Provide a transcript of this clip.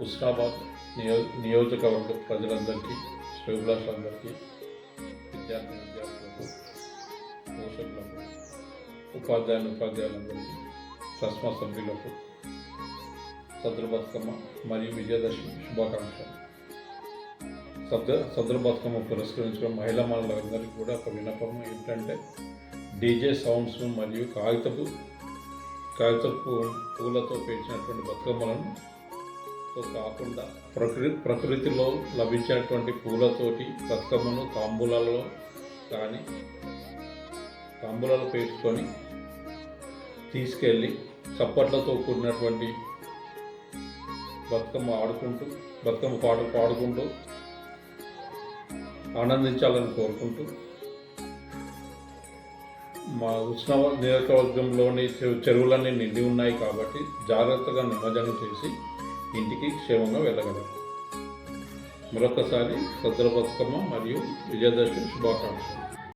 Husnabad neo నియోజకవర్గ ప్రజలందరికీ శ్రేవులాసులందరికీ విద్యార్థి విద్యార్థులకు పోషకులకు ఉపాధ్యాయులు ఉపాధ్యాయులందరికీ ట్రస్మా సభ్యులకు సద్ర బతుకమ్మ మరియు విజయదశమి శుభాకాంక్షలు. సద్ర సద్ర బతుకమ్మ పురస్కరించుకున్న మహిళా మహిళలందరికీ కూడా ఒక విన్నపం ఏంటంటే డీజే సౌండ్స్ మరియు కాగితపు కాగితపు పూలతో పేర్చినటువంటి బతుకమ్మలను పూలతో కాకుండా ప్రకృతి ప్రకృతిలో లభించేటువంటి పూలతోటి బతుకమ్మను తాంబూలాలలో కానీ తాంబూలాలు పేర్చుకొని తీసుకెళ్ళి చప్పట్లతో కూడినటువంటి బతుకమ్మ ఆడుకుంటూ బతుకమ్మ పాట పాడుకుంటూ ఆనందించాలని కోరుకుంటూ మా ఉష్ణవ నియోజకవర్గంలోని చె- చెరువులన్నీ నిండి ఉన్నాయి కాబట్టి జాగ్రత్తగా నిమజ్జనం చేసి ఇంటికి క్షేమంగా వెళ్ళగలరు. మరొకసారి సద్ర బతుకమ్మ మరియు విజయదశమి శుభాకాంక్షలు.